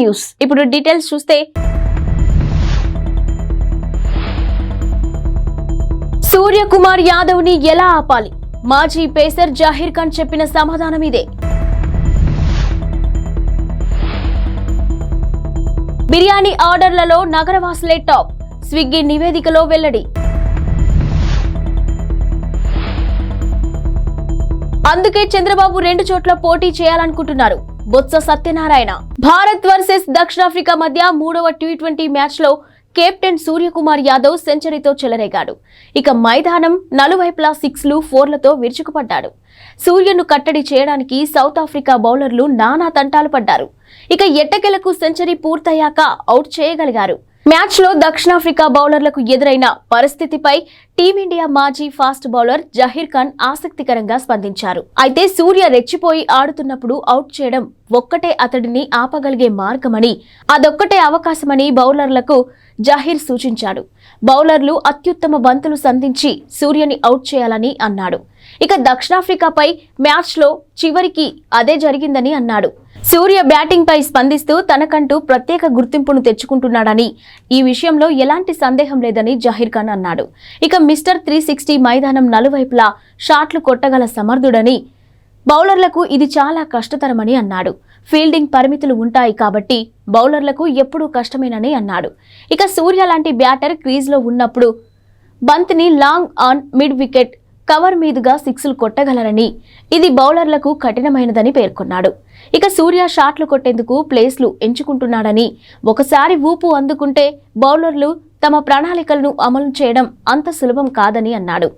News. ఇప్పుడు details చూస్తే. సూర్యకుమార్ యాదవ్ని ఎలా ఆపాలి? మాజీ పేసర్ జాహీర్ ఖాన్ చెప్పిన సమాధానం ఇదే. బిర్యానీ ఆర్డర్లలో నగరవాసులే టాప్. స్విగ్గీ నివేదికలో వెల్లడి. అందుకే చంద్రబాబు రెండు చోట్ల పోటీ చేయాలనుకుంటున్నారు. బొత్స సత్యనారాయణ. భారత్ వర్సెస్ దక్షిణాఫ్రికా మధ్య మూడవ టీ ట్వంటీ మ్యాచ్లో కెప్టెన్ సూర్యకుమార్ యాదవ్ సెంచరీతో చెలరేగాడు. ఇక మైదానం నలువైపులా సిక్స్లు ఫోర్లతో విరుచుకుపడ్డాడు. సూర్యను కట్టడి చేయడానికి సౌత్ ఆఫ్రికా బౌలర్లు నానా తంటాలు పడ్డారు. ఇక ఎట్టకెలకు సెంచరీ పూర్తయ్యాక అవుట్ చేయగలిగారు. మ్యాచ్లో దక్షిణాఫ్రికా బౌలర్లకు ఎదురైన పరిస్థితిపై టీమిండియా మాజీ ఫాస్ట్ బౌలర్ జహీర్ ఖాన్ ఆసక్తికరంగా స్పందించారు. అయితే సూర్య రెచ్చిపోయి ఆడుతున్నప్పుడు అవుట్ చేయడం ఒక్కటే అతడిని ఆపగలిగే మార్గమని అదొక్కటే అవకాశమని బౌలర్లకు జహీర్ సూచించాడు. బౌలర్లు అత్యుత్తమ బంతులు సంధించి సూర్యని అవుట్ చేయాలని అన్నాడు. ఇక దక్షిణాఫ్రికాపై మ్యాచ్లో చివరికి అదే జరిగిందని అన్నాడు. సూర్య బ్యాటింగ్ పై స్పందిస్తూ తనకంటూ ప్రత్యేక గుర్తింపును తెచ్చుకుంటున్నాడని ఈ విషయంలో ఎలాంటి సందేహం లేదని జహీర్ ఖాన్ అన్నాడు. ఇక మిస్టర్ త్రీ సిక్స్టీ మైదానం నలువైపులా షాట్లు కొట్టగల సమర్థుడని బౌలర్లకు ఇది చాలా కష్టతరమని అన్నాడు. ఫీల్డింగ్ పరిమితులు ఉంటాయి కాబట్టి బౌలర్లకు ఎప్పుడూ కష్టమేనని అన్నాడు. ఇక సూర్య లాంటి బ్యాటర్ క్రీజ్లో ఉన్నప్పుడు బంత్ని long on mid wicket cover మీదుగా సిక్స్లు కొట్టగలరని. ఇది బౌలర్లకు కఠినమైనదని పేర్కొన్నాడు. ఇక సూర్య షాట్లు కొట్టేందుకు ప్లేస్లు ఎంచుకుంటున్నాడని. ఒకసారి ఊపు అందుకుంటే బౌలర్లు తమ ప్రణాళికలను అమలు చేయడం అంత సులభం కాదని అన్నాడు.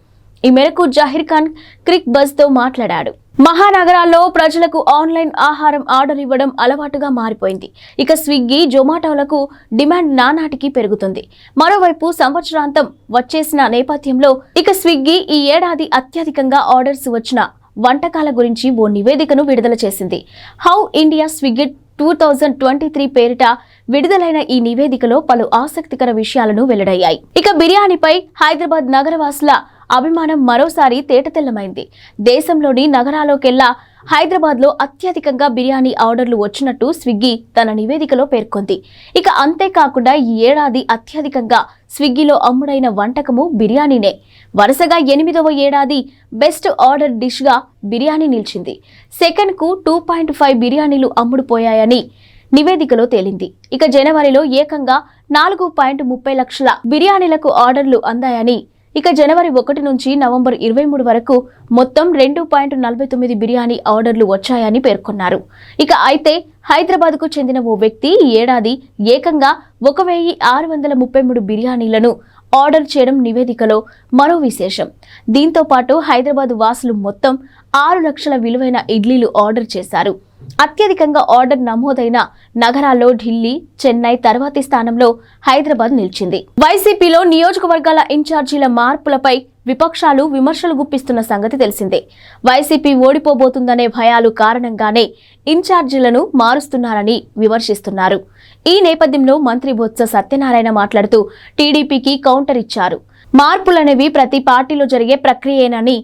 ఈ మేరకు జాహీర్ ఖాన్ క్రిక్ బజ్తో మాట్లాడాడు. మహానగరాల్లో ప్రజలకు ఆన్లైన్ ఆహారం ఆర్డర్ ఇవ్వడం అలవాటుగా మారిపోయింది. ఇక స్విగ్గీ జొమాటోలకు డిమాండ్ నానాటికి పెరుగుతుంది. మరోవైపు సంవత్సరాంతం వచ్చేసిన నేపథ్యంలో ఇక స్విగ్గీ ఈ ఏడాది అత్యధికంగా ఆర్డర్స్ వచ్చిన వంటకాల గురించి ఓ నివేదికను విడుదల చేసింది. How India Swiggy two thousand twenty three పేరిట విడుదలైన ఈ నివేదికలో పలు ఆసక్తికర విషయాలను వెల్లడయ్యాయి. ఇక బిర్యానీపై హైదరాబాద్ నగరవాసుల అభిమానం మరోసారి తేటతెల్లమైంది. దేశంలోని నగరాల్లోకెల్లా హైదరాబాద్లో అత్యధికంగా బిర్యానీ ఆర్డర్లు వచ్చినట్టు స్విగ్గీ తన నివేదికలో పేర్కొంది. ఇక అంతేకాకుండా ఈ ఏడాది అత్యధికంగా స్విగ్గీలో అమ్ముడైన వంటకము బిర్యానీనే. వరుసగా ఎనిమిదవ ఏడాది బెస్ట్ ఆర్డర్ డిష్గా బిర్యానీ నిలిచింది. సెకండ్కు టూ పాయింట్ ఫైవ్ బిర్యానీలు అమ్ముడుపోయాయని నివేదికలో తేలింది. ఇక జనవరిలో ఏకంగా నాలుగు పాయింట్ ముప్పై లక్షల బిర్యానీలకు ఆర్డర్లు అందాయని ఇక జనవరి ఒకటి నుంచి నవంబర్ ఇరవై మూడు వరకు మొత్తం రెండు పాయింట్ నలభై తొమ్మిది బిర్యానీ ఆర్డర్లు వచ్చాయని పేర్కొన్నారు. ఇక అయితే హైదరాబాద్కు చెందిన ఓ వ్యక్తి ఈ ఏడాది ఏకంగా ఒక వెయ్యి ఆరు వందల ముప్పై మూడు బిర్యానీలను ఆర్డర్ చేయడం నివేదికలో మరో విశేషం. దీంతో పాటు హైదరాబాద్ వాసులు మొత్తం ఆరు లక్షల విలువైన ఇడ్లీలు ఆర్డర్ చేశారు. అత్యధికంగా ఆర్డర్ నమోదైన నగరాల్లో ఢిల్లీ చెన్నై తర్వాతి స్థానంలో హైదరాబాద్ నిలిచింది. వైసీపీలో నియోజకవర్గాల ఇన్ఛార్జీల మార్పులపై విపక్షాలు విమర్శలు గుప్పిస్తున్న సంగతి తెలిసిందే. వైసీపీ ఓడిపోబోతుందనే భయాలు కారణంగానే ఇన్ఛార్జీలను మారుస్తున్నారని విమర్శిస్తున్నారు. ఈ నేపథ్యంలో మంత్రి బొత్స సత్యనారాయణ మాట్లాడుతూ టీడీపీకి కౌంటర్ ఇచ్చారు. మార్పులనేవి ప్రతి పార్టీలో జరిగే ప్రక్రియేనని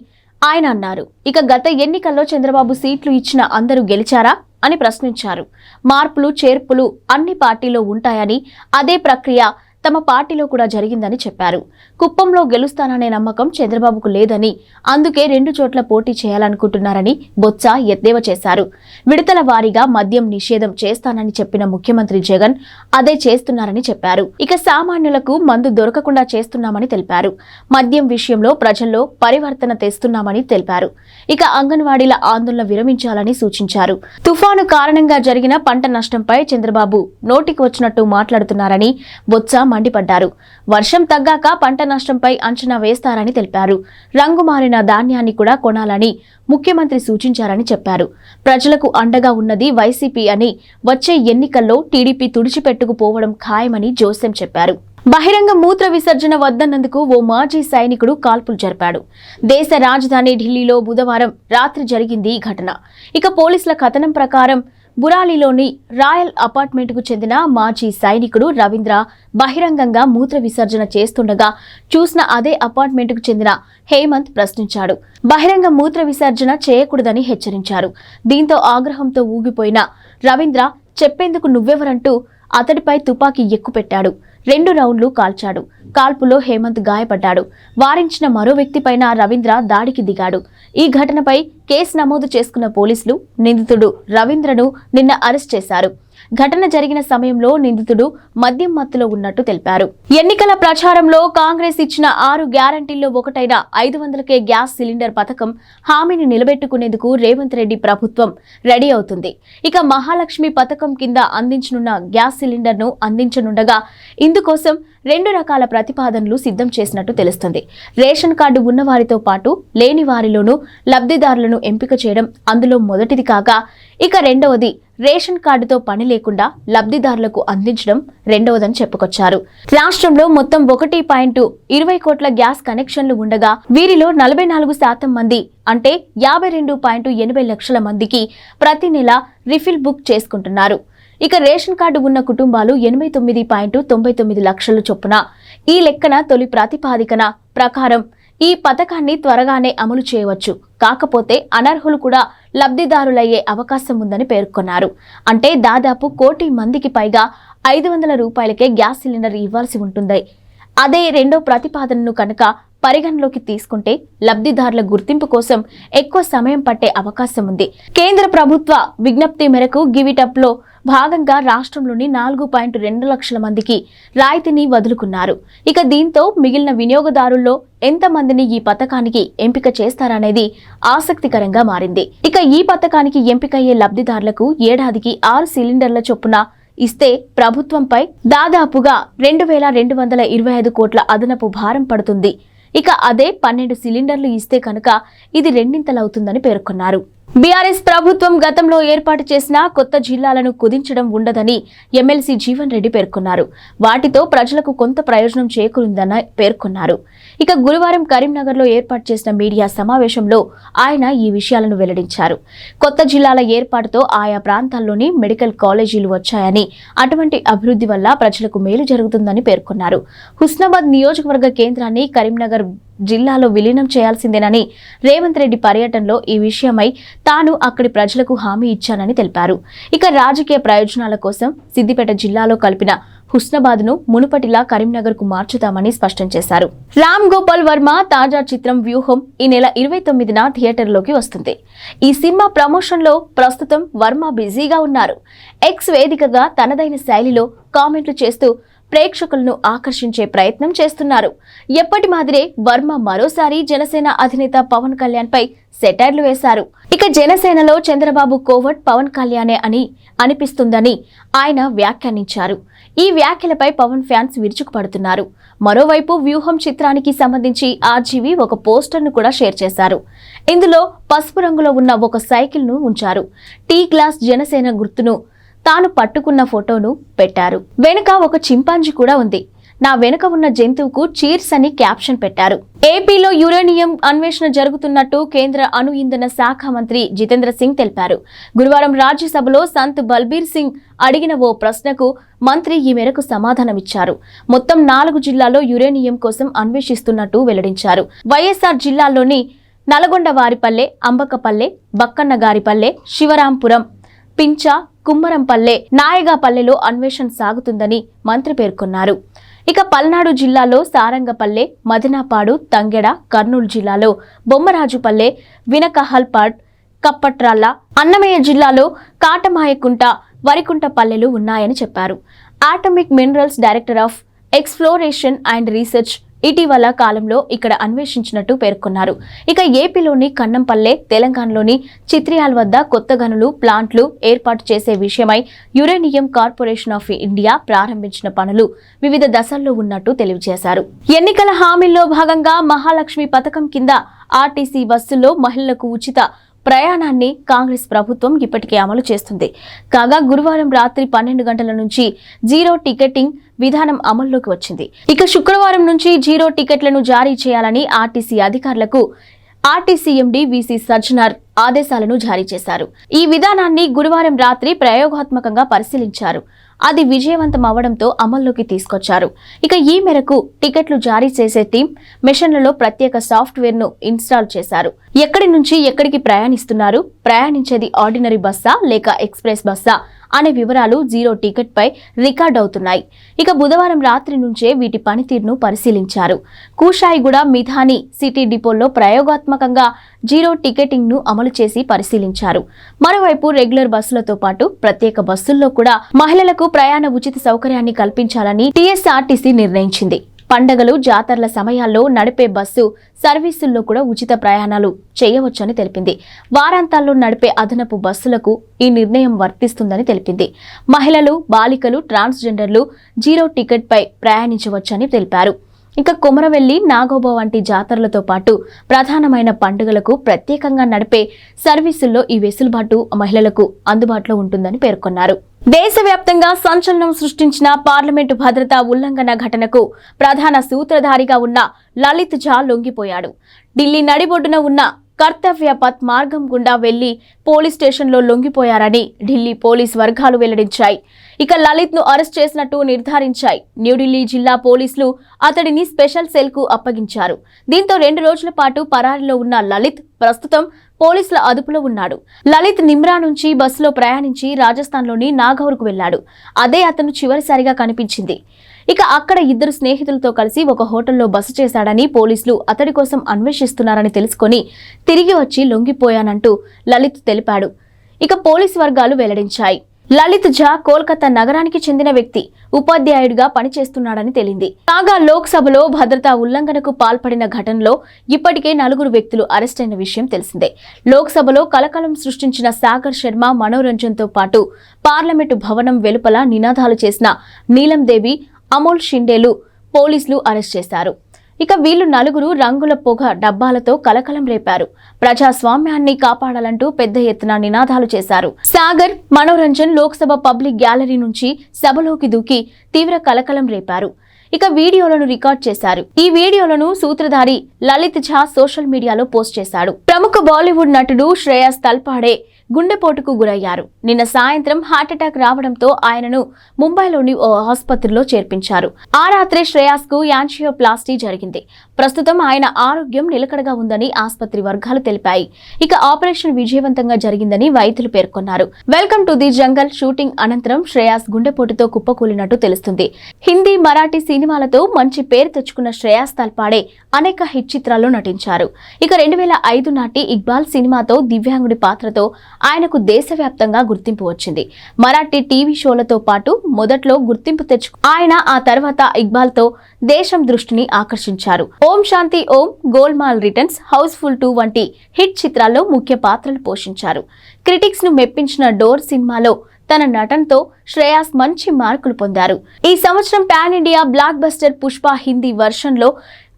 ఆయన అన్నారు. ఇక గత ఎన్నికల్లో చంద్రబాబు సీట్లు ఇచ్చిన అందరూ గెలిచారా అని ప్రశ్నించారు. మార్పులు చేర్పులు అన్ని పార్టీలో ఉంటాయని అదే ప్రక్రియ తమ పార్టీలో కూడా జరిగిందని చెప్పారు. కుప్పంలో గెలుస్తాననే నమ్మకం చంద్రబాబుకు లేదని అందుకే రెండు చోట్ల పోటీ చేయాలనుకుంటున్నారని బొత్స ఎద్దేవా చేశారు. విడతల వారీగా మద్యం నిషేధం చేస్తానని చెప్పిన ముఖ్యమంత్రి జగన్ అదే చేస్తున్నారని చెప్పారు. ఇక సామాన్యులకు మందు దొరకకుండా చేస్తున్నామని తెలిపారు. మద్యం విషయంలో ప్రజల్లో పరివర్తన తెస్తున్నామని తెలిపారు. ఇక అంగన్వాడీల ఆందోళన విరమించాలని సూచించారు. తుఫాను కారణంగా జరిగిన పంట నష్టంపై చంద్రబాబు నోటికి వచ్చినట్టు మాట్లాడుతున్నారని బొత్స మండిపడ్డారు. వర్షం తగ్గాక పంట నష్టంపై అంచనా వేస్తారని తెలిపారు. రంగు మారిన ధాన్యాన్ని కూడా కొనాలని ముఖ్యమంత్రి సూచించారని చెప్పారు. ప్రజలకు అండగా ఉన్నది వైసీపీ అని వచ్చే ఎన్నికల్లో టీడీపీ తుడిచిపెట్టుకుపోవడం ఖాయమని జోసెం చెప్పారు. బహిరంగ మూత్ర విసర్జన వద్దన్నందుకు ఓ మాజీ సైనికుడు కాల్పులు జరిపాడు. దేశ రాజధాని ఢిల్లీలో బుధవారం రాత్రి జరిగింది ఈ ఘటన. ఇక పోలీసుల కథనం ప్రకారం బురాలిలోని రాయల్ అపార్ట్మెంట్కు చెందిన మాజీ సైనికుడు రవీంద్ర బహిరంగంగా మూత్ర విసర్జన చేస్తుండగా చూసిన అదే అపార్ట్మెంట్కు చెందిన హేమంత్ ప్రశ్నించాడు. బహిరంగ మూత్ర విసర్జన చేయకూడదని హెచ్చరించారు. దీంతో ఆగ్రహంతో ఊగిపోయిన రవీంద్ర చెప్పేందుకు నువ్వెవరంటూ అతడిపై తుపాకీ ఎక్కుపెట్టాడు. రెండు రౌండ్లు కాల్చాడు. కాల్పులో హేమంత్ గాయపడ్డాడు. వారించిన మరో వ్యక్తిపైన రవీంద్ర దాడికి దిగాడు. ఈ ఘటనపై కేసు నమోదు చేసుకున్న పోలీసులు నిందితుడు రవీంద్రను నిన్న అరెస్ట్ చేశారు. ఘటన జరిగిన సమయంలో నిందితుడు మద్యం మత్తులో ఉన్నట్టు తెలిపారు. ఎన్నికల ప్రచారంలో కాంగ్రెస్ ఇచ్చిన ఆరు గ్యారంటీల్లో ఒకటైన ఐదు వందలకే గ్యాస్ సిలిండర్ పథకం హామీని నిలబెట్టుకునేందుకు రేవంత్ రెడ్డి ప్రభుత్వం రెడీ అవుతుంది. ఇక మహాలక్ష్మి పథకం కింద అందించనున్న గ్యాస్ సిలిండర్ను అందించనుండగా ఇందుకోసం రెండు రకాల ప్రతిపాదనలు సిద్ధం చేసినట్టు తెలుస్తుంది. రేషన్ కార్డు ఉన్నవారితో పాటు లేని వారిలోనూ లబ్ధిదారులను ఎంపిక చేయడం అందులో మొదటిది కాగా ఇక రెండవది రేషన్ కార్డుతో పని లేకుండా లబ్ధిదారులకు అందించడం రెండవదని చెప్పుకొచ్చారు. రాష్ట్రంలో మొత్తం ఒకటి పాయింట్ ఇరవై కోట్ల గ్యాస్ కనెక్షన్లు ఉండగా వీరిలో నలభై నాలుగు శాతం మంది అంటే యాభై రెండు పాయింట్ ఎనభై లక్షల మందికి ప్రతి నెల రిఫిల్ బుక్ చేసుకుంటున్నారు. ఇక రేషన్ కార్డు ఉన్న కుటుంబాలు ఎనభై తొమ్మిది పాయింట్ తొంభై తొమ్మిది లక్షల చొప్పున. ఈ లెక్కన తొలి ప్రాతిపాదికన ప్రకారం ఈ పథకాన్ని త్వరగానే అమలు చేయవచ్చు. కాకపోతే అనర్హులు కూడా లబ్ధిదారులయ్యే అవకాశం ఉందని పేర్కొన్నారు. అంటే దాదాపు కోటి మందికి పైగా ఐదు వందల రూపాయలకే గ్యాస్ సిలిండర్ ఇవ్వాల్సి ఉంటుంది. అదే రెండో ప్రతిపాదనను కనుక పరిగణలోకి తీసుకుంటే లబ్ధిదారుల గుర్తింపు కోసం ఎక్కువ సమయం పట్టే అవకాశం ఉంది. కేంద్ర ప్రభుత్వ విజ్ఞప్తి మేరకు గివిటప్లో భాగంగా రాష్ట్రంలోని నాలుగు పాయింట్ రెండు లక్షల మందికి రాయితీని వదులుకున్నారు. ఇక దీంతో మిగిలిన వినియోగదారుల్లో ఎంతమందిని ఈ పథకానికి ఎంపిక చేస్తారనేది ఆసక్తికరంగా మారింది. ఇక ఈ పథకానికి ఎంపికయ్యే లబ్ధిదారులకు ఏడాదికి ఆరు సిలిండర్ల చొప్పున ఇస్తే ప్రభుత్వంపై దాదాపుగా రెండు వేల రెండు వందల ఇరవై ఐదు కోట్ల అదనపు భారం పడుతుంది. ఇక అదే పన్నెండు సిలిండర్లు ఇస్తే కనుక ఇది రెండింతలవుతుందని పేర్కొన్నారు. బీఆర్ఎస్ ప్రభుత్వం గతంలో ఏర్పాటు చేసిన కొత్త జిల్లాలను కుదించడం ఉండదని ఎమ్మెల్సీ జీవన్ రెడ్డి పేర్కొన్నారు. వాటితో ప్రజలకు కొంత ప్రయోజనం చేకూరిందని పేర్కొన్నారు. ఇక గురువారం కరీంనగర్లో ఏర్పాటు చేసిన మీడియా సమావేశంలో ఆయన ఈ విషయాలను వెల్లడించారు. కొత్త జిల్లాల ఏర్పాటుతో ఆయా ప్రాంతాల్లోని మెడికల్ కాలేజీలు వచ్చాయని అటువంటి అభివృద్ధి వల్ల ప్రజలకు మేలు జరుగుతుందని పేర్కొన్నారు. హుస్నాబాద్ నియోజకవర్గ కేంద్రాన్ని కరీంనగర్ జిల్లాలో విలీనం చేయాల్సిందేనని రేవంత్ రెడ్డి పర్యటనలో ఈ విషయమై తాను అక్కడి ప్రజలకు హామీ ఇచ్చానని తెలిపారు. ఇక రాజకీయ ప్రయోజనాల కోసం సిద్దిపేట జిల్లాలో కలిపిన హుస్నాబాద్ను మునుపటిలా కరీంనగర్కు మార్చుతామని స్పష్టం చేశారు. రామ్ గోపాల్ వర్మ తాజా చిత్రం వ్యూహం ఈ నెల ఇరవై తొమ్మిదిన థియేటర్లోకి వస్తుంది. ఈ సినిమా ప్రమోషన్లో ప్రస్తుతం వర్మ బిజీగా ఉన్నారు. ఎక్స్ వేదికగా తనదైన శైలిలో కామెంట్లు చేస్తూ ప్రేక్షకులను ఆకర్షించే ప్రయత్నం చేస్తున్నారు. ఎప్పటి మాదిరే వర్మ మరోసారి జనసేన అధినేత పవన్ కళ్యాణ్ పై సెటైర్లు వేశారు. ఇక జనసేనలో చంద్రబాబు కోవట్ పవన్ కళ్యాణే అని అనిపిస్తుందని ఆయన వ్యాఖ్యానించారు. ఈ వ్యాఖ్యలపై పవన్ ఫ్యాన్స్ విరుచుకుపడుతున్నారు. మరోవైపు వ్యూహం చిత్రానికి సంబంధించి ఆర్జీవి ఒక పోస్టర్ను కూడా షేర్ చేశారు. ఇందులో పసుపు రంగులో ఉన్న ఒక సైకిల్ను ఉంచారు. టీ గ్లాస్ జనసేన గుర్తును తాను పట్టుకున్న ఫోటోను పెట్టారు. వెనుక ఒక చింపాంజీ కూడా ఉంది. నా వెనుక ఉన్న జంతువుకు చీర్స్ అని క్యాప్షన్ పెట్టారు. ఏపీలో యురేనియం అన్వేషణ జరుగుతున్నట్టు కేంద్ర అణు ఇంధన శాఖ మంత్రి జితేంద్ర సింగ్ తెలిపారు. గురువారం రాజ్యసభలో సంత్ బల్బీర్ సింగ్ అడిగిన ఓ ప్రశ్నకు మంత్రి ఈ మేరకు సమాధానమిచ్చారు. మొత్తం నాలుగు జిల్లాల్లో యురేనియం కోసం అన్వేషిస్తున్నట్టు వెల్లడించారు. వైఎస్ఆర్ జిల్లాలోని నల్గొండ వారిపల్లె అంబకపల్లె బక్కన్నగారిపల్లె శివరాంపురం పించ కుమ్మరంపల్లె నాయగాపల్లెలో అన్వేషణ సాగుతుందని మంత్రి పేర్కొన్నారు. ఇక పల్నాడు జిల్లాలో సారంగపల్లె మదినాపాడు తంగెడ కర్నూలు జిల్లాలో బొమ్మరాజుపల్లె వినకహల్పాడ్ కప్పట్రాళ్ళ అన్నమయ్య జిల్లాలో కాటమాయకుంట వరికుంట పల్లెలు ఉన్నాయని చెప్పారు. Atomic minerals director of exploration and research ఇటీవల కాలంలో ఇక్కడ అన్వేషించినట్టు పేర్కొన్నారు. ఇక ఏపీలోని కన్నంపల్లె తెలంగాణలోని చిత్రియాల్ వద్ద కొత్త గనులు ప్లాంట్లు ఏర్పాటు చేసే విషయమై యురేనియం కార్పొరేషన్ ఆఫ్ ఇండియా ప్రారంభించిన పనులు వివిధ దశల్లో ఉన్నట్టు తెలియజేశారు. ఎన్నికల హామీల్లో భాగంగా మహాలక్ష్మి పథకం కింద ఆర్టీసీ బస్సుల్లో మహిళలకు ఉచిత ప్రయాణాన్ని కాంగ్రెస్ ప్రభుత్వం ఇప్పటికే అమలు చేస్తుంది. కాగా గురువారం రాత్రి పన్నెండు గంటల నుంచి జీరో టికెటింగ్ విధానం అమల్లోకి వచ్చింది. ఇక శుక్రవారం నుంచి జీరో టికెట్లను జారీ చేయాలని ఆర్టీసీ అధికారులకు ఆర్టీసీ ఎండీ వీసీ సజ్జనార్ ఆదేశాలను జారీ చేశారు. ఈ విధానాన్ని గురువారం రాత్రి ప్రయోగాత్మకంగా పరిశీలించారు. అది విజయవంతం అవడంతో అమల్లోకి తీసుకొచ్చారు. ఇక ఈ మేరకు టికెట్లు జారీ చేసే టీం మిషన్లలో ప్రత్యేక సాఫ్ట్వేర్ను ఇన్స్టాల్ చేశారు. ఎక్కడి నుంచి ఎక్కడికి ప్రయాణిస్తున్నారు? ప్రయాణించేది ఆర్డినరీ బస్సా లేక ఎక్స్ప్రెస్ బస్సా? అనే వివరాలు జీరో టికెట్పై రికార్డ్ అవుతున్నాయి ఇక బుధవారం రాత్రి నుంచే వీటి పనితీరును పరిశీలించారు. కూషాయిగూడ మిథాని సిటీ డిపోల్లో ప్రయోగాత్మకంగా జీరో టికెటింగ్ను అమలు చేసి పరిశీలించారు. మరోవైపు రెగ్యులర్ బస్సులతో పాటు ప్రత్యేక బస్సుల్లో కూడా మహిళలకు ప్రయాణ ఉచిత సౌకర్యాన్ని కల్పించాలని టీఎస్ఆర్టీసీ నిర్ణయించింది. పండగలు జాతరల సమయాల్లో నడిపే బస్సు సర్వీసుల్లో కూడా ఉచిత ప్రయాణాలు చేయవచ్చని తెలిపింది. వారాంతాల్లో నడిపే అదనపు బస్సులకు ఈ నిర్ణయం వర్తిస్తుందని తెలిపింది. మహిళలు బాలికలు ట్రాన్స్జెండర్లు జీరో టికెట్పై ప్రయాణించవచ్చని తెలిపారు. ఇక కుమరవెల్లి నాగోబా వంటి జాతరలతో పాటు ప్రధానమైన పండుగలకు ప్రత్యేకంగా నడిపే సర్వీసుల్లో ఈ వెసులుబాటు మహిళలకు అందుబాటులో ఉంటుందని పేర్కొన్నారు. దేశవ్యాప్తంగా సంచలనం సృష్టించిన పార్లమెంటు భద్రతా ఉల్లంఘన ఘటనకు ప్రధాన సూత్రధారిగా ఉన్న లలిత్ ఝా లొంగిపోయాడు. ఢిల్లీ నడిబొడ్డున ఉన్న కర్తవ్య పథ్ మార్గం గుండా వెళ్ళి పోలీస్ స్టేషన్లో లొంగిపోయారని ఢిల్లీ పోలీస్ వర్గాలు వెల్లడించాయి. ఇక లలిత్ను అరెస్ట్ చేసినట్టు నిర్ధారించాయి. న్యూఢిల్లీ జిల్లా పోలీసులు అతడిని స్పెషల్ సెల్కు అప్పగించారు. దీంతో రెండు రోజుల పాటు పరారీలో ఉన్న లలిత్ ప్రస్తుతం పోలీసుల అదుపులో ఉన్నాడు. లలిత్ నిమ్రా నుంచి బస్సులో ప్రయాణించి రాజస్థాన్లోని నాగౌర్కు వెళ్ళాడు అదే అతను చివరిసారిగా కనిపించింది. ఇక అక్కడ ఇద్దరు స్నేహితులతో కలిసి ఒక హోటల్లో బస చేశాడని పోలీసులు అతడి కోసం అన్వేషిస్తున్నారని తెలుసుకొని తిరిగి వచ్చి లొంగిపోయానంటూ లలిత్ తెలిపాడు. ఇక పోలీసు వర్గాలు వెల్లడించాయి. లలిత్ ఝా కోల్కతా నగరానికి చెందిన వ్యక్తి ఉపాధ్యాయుడిగా పనిచేస్తున్నాడని తేలింది. కాగా లోక్సభలో భద్రతా ఉల్లంఘనకు పాల్పడిన ఘటనలో ఇప్పటికే నలుగురు వ్యక్తులు అరెస్ట్ అయిన విషయం తెలిసిందే. లోక్సభలో కలకలం సృష్టించిన సాగర్ శర్మ మనోరంజన్తో పాటు పార్లమెంటు భవనం వెలుపల నినాదాలు చేసిన నీలం దేవి అమోల్ షిండేలు పోలీసులు అరెస్ట్ చేశారు. ఇక వీళ్ళు నలుగురు రంగుల పొగ డబ్బాలతో కలకలం రేపారు. ప్రజాస్వామ్యాన్ని కాపాడాలంటూ పెద్ద ఎత్తున నినాదాలు చేశారు. సాగర్ మనోరంజన్ లోక్సభ పబ్లిక్ గ్యాలరీ నుంచి సభలోకి దూకి తీవ్ర కలకలం రేపారు. ఇక వీడియోలను రికార్డ్ చేశారు. ఈ వీడియోలను సూత్రధారి లలిత్ ఝా సోషల్ మీడియాలో పోస్ట్ చేశాడు. ప్రముఖ బాలీవుడ్ నటుడు శ్రేయస్ తల్పాడే గుండెపోటుకు గురయ్యారు. నిన్న సాయంత్రం హార్ట్అటాక్ రావడంతో ఆయనను ముంబైలోని ఓ ఆసుపత్రిలో చేర్పించారు. ఆ రాత్రే శ్రేయాస్కు యాంజియోప్లాస్టీ జరిగింది. ప్రస్తుతం ఆయన ఆరోగ్యం నిలకడగా ఉందని ఆసుపత్రి వర్గాలు తెలిపాయి. ఇక ఆపరేషన్ విజయవంతంగా జరిగిందని వైద్యులు పేర్కొన్నారు. Welcome to the jungle. Shooting అనంతరం శ్రేయాస్ గుండెపోటుతో కుప్పకూలినట్టు తెలుస్తుంది. హిందీ మరాఠీ సినిమాలతో మంచి పేరు తెచ్చుకున్న శ్రేయాస్ తల్పాడే అనేక హిట్ చిత్రాల్లో నటించారు. ఇక రెండు వేల ఐదు నాటి ఇక్బాల్ సినిమాతో దివ్యాంగుడి పాత్రతో ఆయనకు దేశవ్యాప్తంగా గుర్తింపు వచ్చింది. మరాఠీ టీవీ షోలతో పాటు మొదట్లో గుర్తింపు తెచ్చుకు ఆయన ఆ తర్వాత ఇక్బాల్తో దేశం దృష్టిని ఆకర్షించారు. Om Shanti Om Golmaal Returns Housefull two వంటి హిట్ చిత్రాల్లో ముఖ్య పాత్రలు పోషించారు. క్రిటిక్స్ను మెప్పించిన డోర్ సినిమాలో తన నటనతో శ్రేయాస్ మంచి మార్కులు పొందారు. ఈ సంవత్సరం pan India blockbuster Pushpa Hindi వర్షన్లో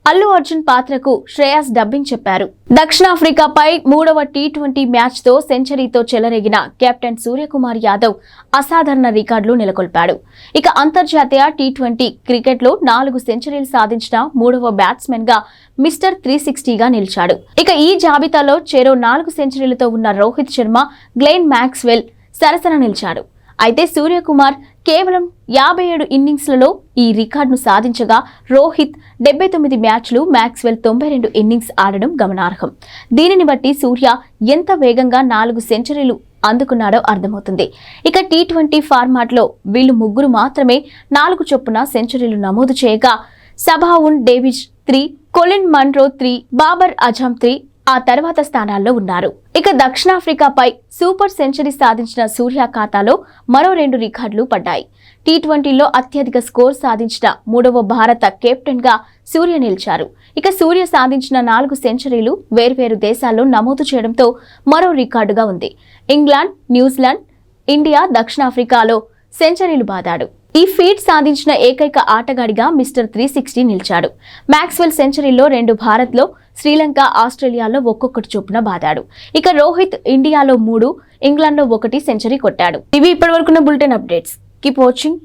Allu Arjun పాత్రకు శ్రేయాస్ డబ్బింగ్ చెప్పారు. దక్షిణాఫ్రికాపై మూడవ టీ ట్వంటీ మ్యాచ్తో సెంచరీతో చెలరేగిన కెప్టెన్ సూర్యకుమార్ యాదవ్ అసాధారణ రికార్డులు నెలకొల్పాడు. ఇక అంతర్జాతీయ టీ ట్వంటీ క్రికెట్లో నాలుగు సెంచరీలు సాధించిన మూడవ బ్యాట్స్మెన్గా మిస్టర్ త్రీ సిక్స్టీగా నిలిచాడు. ఇక ఈ జాబితాలో చెరో నాలుగు సెంచరీలతో ఉన్న రోహిత్ శర్మ గ్లెయిన్ మ్యాక్స్వెల్ సరసన నిలిచాడు. అయితే సూర్యకుమార్ కేవలం యాభై ఏడు ఇన్నింగ్స్లలో ఈ రికార్డును సాధించగా రోహిత్ డెబ్బై తొమ్మిది మ్యాచ్లు మ్యాక్స్వెల్ తొంభై రెండు ఇన్నింగ్స్ ఆడడం గమనార్హం. దీనిని బట్టి సూర్య ఎంత వేగంగా నాలుగు సెంచరీలు అందుకున్నాడో అర్థమవుతుంది. ఇక టీ ట్వంటీ ఫార్మాట్లో వీళ్ళు ముగ్గురు మాత్రమే నాలుగు చొప్పున సెంచరీలు నమోదు చేయగా Sabawoon Davizi three Colin Munro three Babar Azam three ఆ తర్వాత స్థానాల్లో ఉన్నారు. ఇక దక్షిణాఫ్రికాపై సూపర్ సెంచరీ సాధించిన సూర్య ఖాతాలో మరో రెండు రికార్డులు పడ్డాయి. టీ ట్వంటీలో అత్యధిక స్కోర్ సాధించిన మూడవ భారత కెప్టెన్గా సూర్య నిలిచారు. ఇక సూర్య సాధించిన నాలుగు సెంచరీలు వేర్వేరు దేశాల్లో నమోదు చేయడంతో మరో రికార్డుగా ఉంది. ఇంగ్లాండ్ న్యూజిలాండ్ ఇండియా దక్షిణాఫ్రికాలో సెంచరీలు బాదాడు. ఈ ఫీట్ సాధించిన ఏకైక ఆటగాడిగా మిస్టర్ త్రీ సిక్స్టీ నిలిచాడు. మ్యాక్స్వెల్ సెంచరీలో రెండు భారత్లో శ్రీలంక ఆస్ట్రేలియాలో ఒక్కొక్కటి చొప్పున బాదాడు. ఇక రోహిత్ ఇండియాలో మూడు ఇంగ్లాండ్లో ఒకటి సెంచరీ కొట్టాడు. ఇవి ఇప్పటివరకున్న బులెటిన్ అప్డేట్స్. Keep watching.